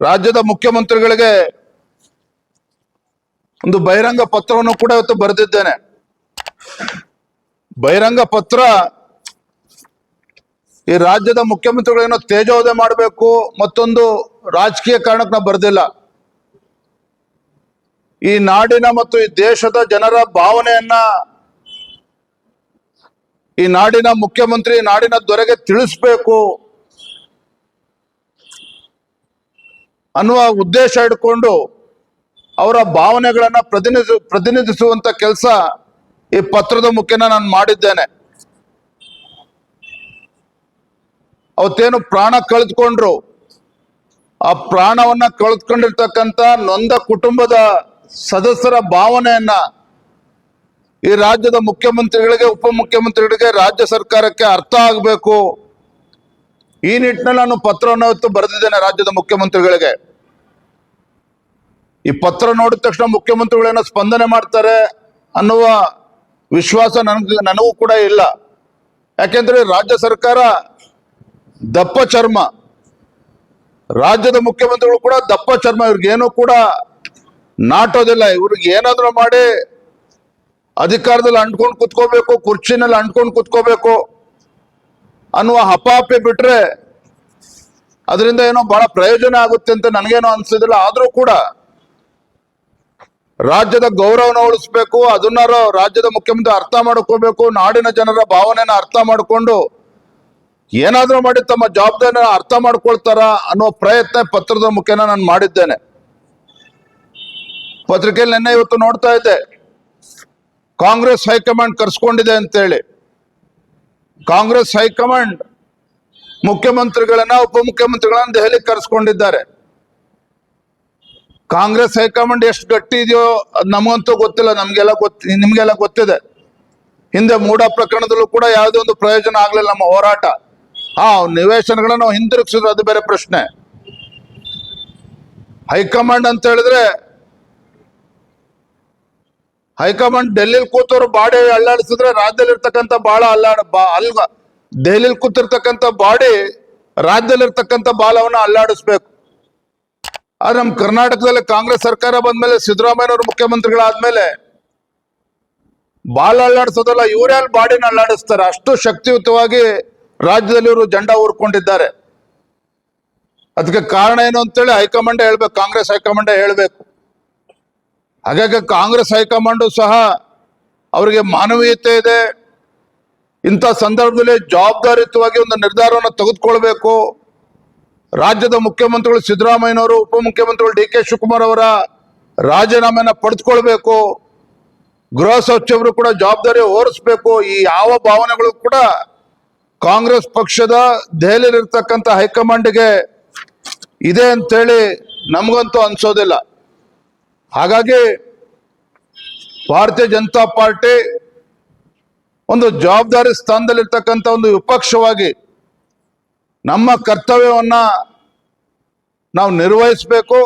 ರಾಜ್ಯದ ಮುಖ್ಯಮಂತ್ರಿಗಳಿಗೆ ಒಂದು ಬಹಿರಂಗ ಪತ್ರವನ್ನು ಕೂಡ ಇವತ್ತು ಬರೆದಿದ್ದೇನೆ. ಬಹಿರಂಗ ಪತ್ರ ಈ ರಾಜ್ಯದ ಮುಖ್ಯಮಂತ್ರಿಗಳೇನೋ ತೇಜೋದಯ ಮಾಡಬೇಕು ಮತ್ತೊಂದು ರಾಜಕೀಯ ಕಾರಣಕ್ಕೆ ನಾವು ಬರೆದಿಲ್ಲ. ಈ ನಾಡಿನ ಮತ್ತು ಈ ದೇಶದ ಜನರ ಭಾವನೆಯನ್ನ ಈ ನಾಡಿನ ಮುಖ್ಯಮಂತ್ರಿ ನಾಡಿನ ದೊರೆಗೆ ತಿಳಿಸ್ಬೇಕು. ಅನ್ನುವ ಉದ್ದೇಶ ಇಟ್ಕೊಂಡು ಅವರ ಭಾವನೆಗಳನ್ನು ಪ್ರತಿನಿಧಿ, ಪ್ರತಿನಿಧಿಸುವಂತ ಕೆಲಸ ಈ ಪತ್ರದ ಮುಖೇನ ನಾನು ಮಾಡಿದ್ದೇನೆ. ಅವತ್ತೇನು ಪ್ರಾಣ ಕಳೆದುಕೊಂಡ್ರು. ಆ ಪ್ರಾಣವನ್ನ ಕಳೆದುಕೊಂಡಿರ್ತಕ್ಕಂಥ ನೊಂದ ಕುಟುಂಬದ ಸದಸ್ಯರ ಭಾವನೆಯನ್ನ ಈ ರಾಜ್ಯದ ಮುಖ್ಯಮಂತ್ರಿಗಳಿಗೆ, ಉಪಮುಖ್ಯಮಂತ್ರಿಗಳಿಗೆ ರಾಜ್ಯ ಸರ್ಕಾರಕ್ಕೆ ಅರ್ಥ ಆಗಬೇಕು. ಈ ನಿಟ್ಟಿನಲ್ಲಿ ನಾನು ಪತ್ರವನ್ನು ಇವತ್ತು ಬರೆದಿದ್ದೇನೆ ರಾಜ್ಯದ ಮುಖ್ಯಮಂತ್ರಿಗಳಿಗೆ. ಈ ಪತ್ರ ನೋಡಿದ ತಕ್ಷಣ ಮುಖ್ಯಮಂತ್ರಿಗಳೇನೋ ಸ್ಪಂದನೆ ಮಾಡ್ತಾರೆ ಅನ್ನುವ ವಿಶ್ವಾಸ ನನಗೆ, ನನಗೂ ಕೂಡ ಇಲ್ಲ. ಯಾಕೆಂದ್ರೆ ರಾಜ್ಯ ಸರ್ಕಾರ ದಪ್ಪ ಚರ್ಮ. ರಾಜ್ಯದ ಮುಖ್ಯಮಂತ್ರಿಗಳು ಕೂಡ ದಪ್ಪ ಚರ್ಮ. ಇವ್ರಿಗೇನು ಕೂಡ ನಾಟೋದಿಲ್ಲ. ಇವ್ರಿಗೆ ಏನಾದರೂ ಮಾಡಿ ಅಧಿಕಾರದಲ್ಲಿ ಅಂಟ್ಕೊಂಡು ಕುತ್ಕೋಬೇಕು, ಕುರ್ಚಿನಲ್ಲಿ ಅಂಟ್ಕೊಂಡು ಕುತ್ಕೋಬೇಕು. ಅನ್ನುವ ಹಪಾಪಿ ಬಿಟ್ರೆ ಅದರಿಂದ ಏನೋ ಬಹಳ ಪ್ರಯೋಜನ ಆಗುತ್ತೆ ಅಂತ ನನಗೇನೋ ಅನ್ಸಿದಿಲ್ಲ. ಆದ್ರೂ ಕೂಡ ರಾಜ್ಯದ ಗೌರವನ ಉಳಿಸ್ಬೇಕು ಅದನ್ನ ರಾಜ್ಯದ ಮುಖ್ಯಮಂತ್ರಿ ಅರ್ಥ ಮಾಡ್ಕೋಬೇಕು, ನಾಡಿನ ಜನರ ಭಾವನೆನ ಅರ್ಥ ಮಾಡಿಕೊಂಡು ಏನಾದ್ರೂ ಮಾಡಿ ತಮ್ಮ ಜವಾಬ್ದಾರಿನ ಅರ್ಥ ಮಾಡ್ಕೊಳ್ತಾರ ಅನ್ನೋ ಪ್ರಯತ್ನ ಪತ್ರದ ಮುಖೇನ ನಾನು ಮಾಡಿದ್ದೇನೆ. ಪತ್ರಿಕೆಯಲ್ಲಿ ನಿನ್ನೆ ಇವತ್ತು ನೋಡ್ತಾ ಇದ್ದೆ, ಕಾಂಗ್ರೆಸ್ ಹೈಕಮಾಂಡ್ ಕರ್ಸ್ಕೊಂಡಿದೆ ಅಂತೇಳಿ. ಕಾಂಗ್ರೆಸ್ ಹೈಕಮಾಂಡ್ ಮುಖ್ಯಮಂತ್ರಿಗಳನ್ನ ಉಪಮುಖ್ಯಮಂತ್ರಿಗಳನ್ನ ದೆಹಲಿ ಕರೆಸ್ಕೊಂಡಿದ್ದಾರೆ. ಕಾಂಗ್ರೆಸ್ ಹೈಕಮಾಂಡ್ ಎಷ್ಟು ಗಟ್ಟಿ ಇದೆಯೋ ಅದು ನಮಗಂತೂ ಗೊತ್ತಿಲ್ಲ, ನಮ್ಗೆಲ್ಲ ಗೊತ್ತ ನಿಮ್ಗೆಲ್ಲ ಗೊತ್ತಿದೆ. ಹಿಂದೆ ಮೂಡ ಪ್ರಕರಣದಲ್ಲೂ ಕೂಡ ಯಾವುದೇ ಒಂದು ಪ್ರಯೋಜನ ಆಗ್ಲಿಲ್ಲ ನಮ್ಮ ಹೋರಾಟ. ಆ ನಿವೇಶನಗಳನ್ನ ನಾವು ಅದು ಬೇರೆ ಪ್ರಶ್ನೆ. ಹೈಕಮಾಂಡ್ ಅಂತ ಹೇಳಿದ್ರೆ ಹೈಕಮಾಂಡ್ ಡೆಲ್ಲಿಲಿ ಕೂತವ್ರು ಬಾಡಿ ಅಲ್ಲಾಡಿಸಿದ್ರೆ ರಾಜ್ಯದಲ್ಲಿ ಇರ್ತಕ್ಕಂಥ ಬಾಳ ಅಲ್ಲಾಡ ಬಾ ಅಲ್ಗ ದೆಹಲಿಲಿ ಕೂತಿರ್ತಕ್ಕಂಥ ಬಾಡಿ ರಾಜ್ಯದಲ್ಲಿ ಇರ್ತಕ್ಕಂಥ ಬಾಲವನ್ನ ಅಲ್ಲಾಡಿಸ್ಬೇಕು. ಆದ್ರೆ ನಮ್ಮ ಕರ್ನಾಟಕದಲ್ಲಿ ಕಾಂಗ್ರೆಸ್ ಸರ್ಕಾರ ಬಂದ್ಮೇಲೆ ಸಿದ್ದರಾಮಯ್ಯನವರು ಮುಖ್ಯಮಂತ್ರಿಗಳಾದ್ಮೇಲೆ ಬಾಲ ಅಲ್ಲಾಡಿಸೋದಲ್ಲ, ಇವರೇ ಅಲ್ಲಿ ಬಾಡಿನ ಅಲ್ಲಾಡಿಸ್ತಾರೆ? ಅಷ್ಟು ಶಕ್ತಿಯುತವಾಗಿ ರಾಜ್ಯದಲ್ಲಿ ಇವರು ಜಂಡ ಊರ್ಕೊಂಡಿದ್ದಾರೆ. ಅದಕ್ಕೆ ಕಾರಣ ಏನು ಅಂತೇಳಿ ಹೈಕಮಾಂಡ್ ಹೇಳ್ಬೇಕು, ಕಾಂಗ್ರೆಸ್ ಹೈಕಮಾಂಡ್ ಹೇಳ್ಬೇಕು. ಹಾಗಾಗಿ ಕಾಂಗ್ರೆಸ್ ಹೈಕಮಾಂಡು ಸಹ ಅವರಿಗೆ ಮಾನವೀಯತೆ ಇದೆ. ಇಂಥ ಸಂದರ್ಭದಲ್ಲಿ ಜವಾಬ್ದಾರಿಯುತವಾಗಿ ಒಂದು ನಿರ್ಧಾರವನ್ನು ತೆಗೆದುಕೊಳ್ಬೇಕು. ರಾಜ್ಯದ ಮುಖ್ಯಮಂತ್ರಿಗಳು ಸಿದ್ದರಾಮಯ್ಯನವರು, ಉಪಮುಖ್ಯಮಂತ್ರಿಗಳು ಡಿ ಕೆ ಶಿವಕುಮಾರ್ ಅವರ ರಾಜೀನಾಮೆಯನ್ನು ಪಡೆದುಕೊಳ್ಬೇಕು. ಗೃಹ ಸಚಿವರು ಕೂಡ ಜವಾಬ್ದಾರಿ ಓರಿಸ್ಬೇಕು. ಈ ಯಾವ ಭಾವನೆಗಳು ಕೂಡ ಕಾಂಗ್ರೆಸ್ ಪಕ್ಷದ ದೆಹಲಿಯಲ್ಲಿರ್ತಕ್ಕಂಥ ಹೈಕಮಾಂಡ್ಗೆ ಇದೆ ಅಂತೇಳಿ ನಮಗಂತೂ ಅನ್ಸೋದಿಲ್ಲ. ಹಾಗಾಗಿ ಭಾರತೀಯ ಜನತಾ ಪಾರ್ಟಿ ಒಂದು ಜವಾಬ್ದಾರಿ ಸ್ಥಾನದಲ್ಲಿರ್ತಕ್ಕಂಥ ಒಂದು ವಿಪಕ್ಷವಾಗಿ ನಮ್ಮ ಕರ್ತವ್ಯವನ್ನ ನಾವು ನಿರ್ವಹಿಸಬೇಕು.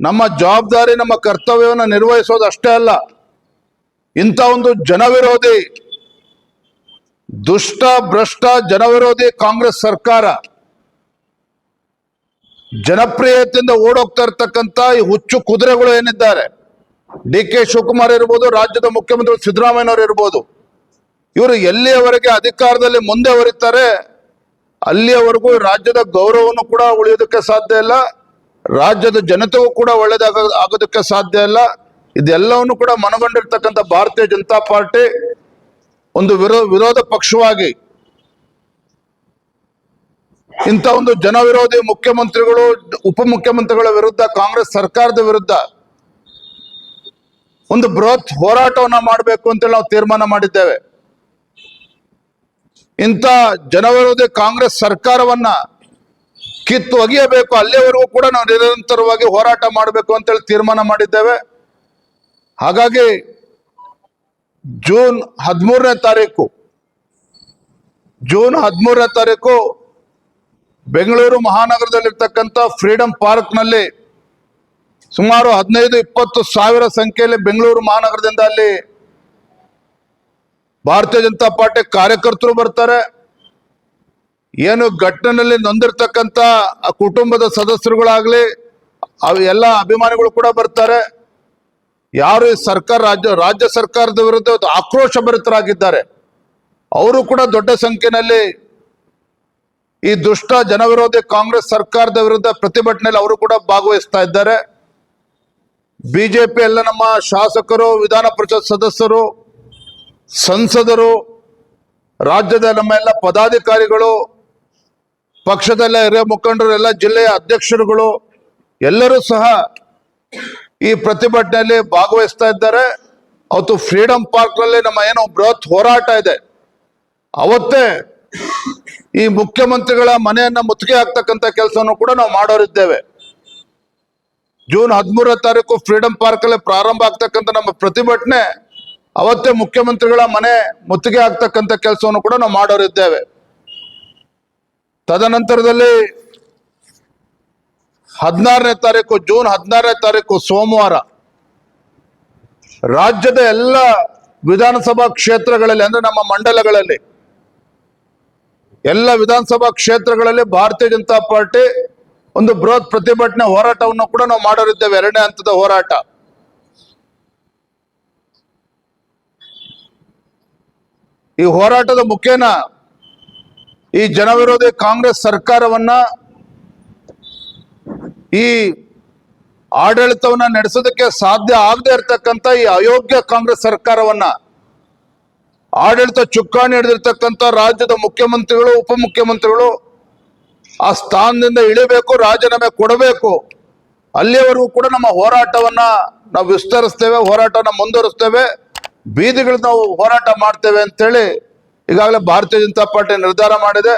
ನಮ್ಮ ಜವಾಬ್ದಾರಿ, ನಮ್ಮ ಕರ್ತವ್ಯವನ್ನು ನಿರ್ವಹಿಸೋದು ಅಷ್ಟೇ ಅಲ್ಲ, ಇಂಥ ಒಂದು ಜನವಿರೋಧಿ, ದುಷ್ಟ, ಭ್ರಷ್ಟ ಜನವಿರೋಧಿ ಕಾಂಗ್ರೆಸ್ ಸರ್ಕಾರ ಜನಪ್ರಿಯತೆಯಿಂದ ಓಡೋಗ್ತಾ ಇರ್ತಕ್ಕಂಥ ಈ ಹುಚ್ಚು ಕುದುರೆಗಳು ಏನಿದ್ದಾರೆ? ಡಿ ಕೆ ಶಿವಕುಮಾರ್ ಇರ್ಬೋದು, ರಾಜ್ಯದ ಮುಖ್ಯಮಂತ್ರಿ ಸಿದ್ದರಾಮಯ್ಯನವರು ಇರ್ಬೋದು. ಇವರು ಎಲ್ಲಿಯವರೆಗೆ ಅಧಿಕಾರದಲ್ಲಿ ಮುಂದೆ ಹೊರಿತಾರೆ ಅಲ್ಲಿಯವರೆಗೂ ರಾಜ್ಯದ ಗೌರವವನ್ನು ಕೂಡ ಉಳಿಯೋದಕ್ಕೆ ಸಾಧ್ಯ ಇಲ್ಲ, ರಾಜ್ಯದ ಜನತೆಗೂ ಕೂಡ ಒಳ್ಳೇದಾಗ, ಆಗೋದಕ್ಕೆ ಸಾಧ್ಯ ಇಲ್ಲ. ಇದೆಲ್ಲವನ್ನು ಕೂಡ ಮನಗೊಂಡಿರ್ತಕ್ಕಂಥ ಭಾರತೀಯ ಜನತಾ ಪಾರ್ಟಿ ಒಂದು ವಿರೋ, ವಿರೋಧ ಪಕ್ಷವಾಗಿ ಇಂಥ ಒಂದು ಜನವಿರೋಧಿ ಮುಖ್ಯಮಂತ್ರಿಗಳು, ಉಪಮುಖ್ಯಮಂತ್ರಿಗಳ ವಿರುದ್ಧ, ಕಾಂಗ್ರೆಸ್ ಸರ್ಕಾರದ ವಿರುದ್ಧ ಒಂದು ಬೃಹತ್ ಹೋರಾಟವನ್ನ ಮಾಡಬೇಕು ಅಂತೇಳಿ ನಾವು ತೀರ್ಮಾನ ಮಾಡಿದ್ದೇವೆ. ಇಂಥ ಜನವಿರೋಧಿ ಕಾಂಗ್ರೆಸ್ ಸರ್ಕಾರವನ್ನ ಕಿತ್ತು ಒಗೆಯಬೇಕು ಅಲ್ಲಿಯವರೆಗೂ ಕೂಡ ನಾವು ನಿರಂತರವಾಗಿ ಹೋರಾಟ ಮಾಡಬೇಕು ಅಂತೇಳಿ ತೀರ್ಮಾನ ಮಾಡಿದ್ದೇವೆ. ಹಾಗಾಗಿ ಜೂನ್ ಹದಿಮೂರನೇ ತಾರೀಕು, ಜೂನ್ ಹದಿಮೂರನೇ ತಾರೀಕು ಬೆಂಗಳೂರು ಮಹಾನಗರದಲ್ಲಿರ್ತಕ್ಕಂಥ ಫ್ರೀಡಂ ಪಾರ್ಕ್ನಲ್ಲಿ ಸುಮಾರು ಹದಿನೈದು, ಇಪ್ಪತ್ತು ಸಾವಿರ ಸಂಖ್ಯೆಯಲ್ಲಿ ಬೆಂಗಳೂರು ಮಹಾನಗರದಿಂದ ಅಲ್ಲಿ ಭಾರತೀಯ ಜನತಾ ಪಾರ್ಟಿ ಕಾರ್ಯಕರ್ತರು ಬರ್ತಾರೆ. ಏನು ಘಟನೆಯಲ್ಲಿ ನೊಂದಿರ್ತಕ್ಕಂಥ ಕುಟುಂಬದ ಸದಸ್ಯರುಗಳಾಗಲಿ, ಅವು ಎಲ್ಲ ಅಭಿಮಾನಿಗಳು ಕೂಡ ಬರ್ತಾರೆ. ಯಾರು ಈ ಸರ್ಕಾರ, ರಾಜ್ಯ ರಾಜ್ಯ ಸರ್ಕಾರದ ವಿರುದ್ಧ ಆಕ್ರೋಶ ಭರಿತರಾಗಿದ್ದಾರೆ. ಅವರು ಕೂಡ ದೊಡ್ಡ ಸಂಖ್ಯೆಯಲ್ಲಿ ಈ ದುಷ್ಟ ಜನವಿರೋಧಿ ಕಾಂಗ್ರೆಸ್ ಸರ್ಕಾರದ ವಿರುದ್ಧ ಪ್ರತಿಭಟನೆಯಲ್ಲಿ ಅವರು ಕೂಡ ಭಾಗವಹಿಸ್ತಾ ಇದ್ದಾರೆ. ಬಿಜೆಪಿ ಎಲ್ಲ ನಮ್ಮ ಶಾಸಕರು, ವಿಧಾನ ಪರಿಷತ್ ಸದಸ್ಯರು, ಸಂಸದರು, ರಾಜ್ಯದ ನಮ್ಮ ಎಲ್ಲ ಪದಾಧಿಕಾರಿಗಳು, ಪಕ್ಷದಲ್ಲ ಹಿರಿಯ ಮುಖಂಡರು, ಎಲ್ಲ ಜಿಲ್ಲೆಯ ಅಧ್ಯಕ್ಷರುಗಳು, ಎಲ್ಲರೂ ಸಹ ಈ ಪ್ರತಿಭಟನೆಯಲ್ಲಿ ಭಾಗವಹಿಸ್ತಾ ಇದ್ದಾರೆ. ಅವತ್ತು ಫ್ರೀಡಂ ಪಾರ್ಕ್ನಲ್ಲಿ ನಮ್ಮ ಏನೋ ಬೃಹತ್ ಹೋರಾಟ ಇದೆ. ಅವತ್ತೇ ಈ ಮುಖ್ಯಮಂತ್ರಿಗಳ ಮನೆಯನ್ನ ಮುತ್ತಿಗೆ ಹಾಕ್ತಕ್ಕಂತ ಕೆಲಸವನ್ನು ಕೂಡ ನಾವು ಮಾಡೋರಿದ್ದೇವೆ. ಜೂನ್ ಹದಿಮೂರ ತಾರೀಕು ಫ್ರೀಡಂ ಪಾರ್ಕ್ ಅಲ್ಲಿ ಪ್ರಾರಂಭ ಆಗ್ತಕ್ಕಂಥ ನಮ್ಮ ಪ್ರತಿಭಟನೆ, ಅವತ್ತೇ ಮುಖ್ಯಮಂತ್ರಿಗಳ ಮನೆ ಮುತ್ತಿಗೆ ಆಗ್ತಕ್ಕಂಥ ಕೆಲಸವನ್ನು ಕೂಡ ನಾವು ಮಾಡೋರಿದ್ದೇವೆ. ತದನಂತರದಲ್ಲಿ ಹದಿನಾರನೇ ತಾರೀಕು, ಜೂನ್ ಹದಿನಾರನೇ ತಾರೀಕು ಸೋಮವಾರ ರಾಜ್ಯದ ಎಲ್ಲ ವಿಧಾನಸಭಾ ಕ್ಷೇತ್ರಗಳಲ್ಲಿ, ಅಂದ್ರೆ ನಮ್ಮ ಮಂಡಲಗಳಲ್ಲಿ ಎಲ್ಲ ವಿಧಾನಸಭಾ ಕ್ಷೇತ್ರಗಳಲ್ಲಿ ಭಾರತೀಯ ಜನತಾ ಪಾರ್ಟಿ ಒಂದು ಬೃಹತ್ ಪ್ರತಿಭಟನೆ ಹೋರಾಟವನ್ನು ಕೂಡ ನಾವು ಮಾಡೋರಿದ್ದೇವೆ, ಎರಡನೇ ಹಂತದ ಹೋರಾಟ. ಈ ಹೋರಾಟದ ಮುಖೇನ ಈ ಜನವಿರೋಧಿ ಕಾಂಗ್ರೆಸ್ ಸರ್ಕಾರವನ್ನ ಈ ಆಡಳಿತವನ್ನ ನಡೆಸೋದಕ್ಕೆ ಸಾಧ್ಯ ಆಗದೆ ಇರತಕ್ಕಂತ ಈ ಅಯೋಗ್ಯ ಕಾಂಗ್ರೆಸ್ ಸರ್ಕಾರವನ್ನ ಆಡಳಿತ ಚುಕ್ಕಾಣಿ ಹಿಡಿದಿರ್ತಕ್ಕಂಥ ರಾಜ್ಯದ ಮುಖ್ಯಮಂತ್ರಿಗಳು, ಉಪಮುಖ್ಯಮಂತ್ರಿಗಳು ಆ ಸ್ಥಾನದಿಂದ ಇಳಿಬೇಕು, ರಾಜೀನಾಮೆ ಕೊಡಬೇಕು. ಅಲ್ಲಿಯವರೆಗೂ ಕೂಡ ನಮ್ಮ ಹೋರಾಟವನ್ನ ನಾವು ವಿಸ್ತರಿಸ್ತೇವೆ, ಹೋರಾಟವನ್ನು ಮುಂದುವರಿಸ್ತೇವೆ. ಬೀದಿಗಳು ನಾವು ಹೋರಾಟ ಮಾಡ್ತೇವೆ ಅಂತೇಳಿ ಈಗಾಗಲೇ ಭಾರತೀಯ ಜನತಾ ಪಾರ್ಟಿ ನಿರ್ಧಾರ ಮಾಡಿದೆ.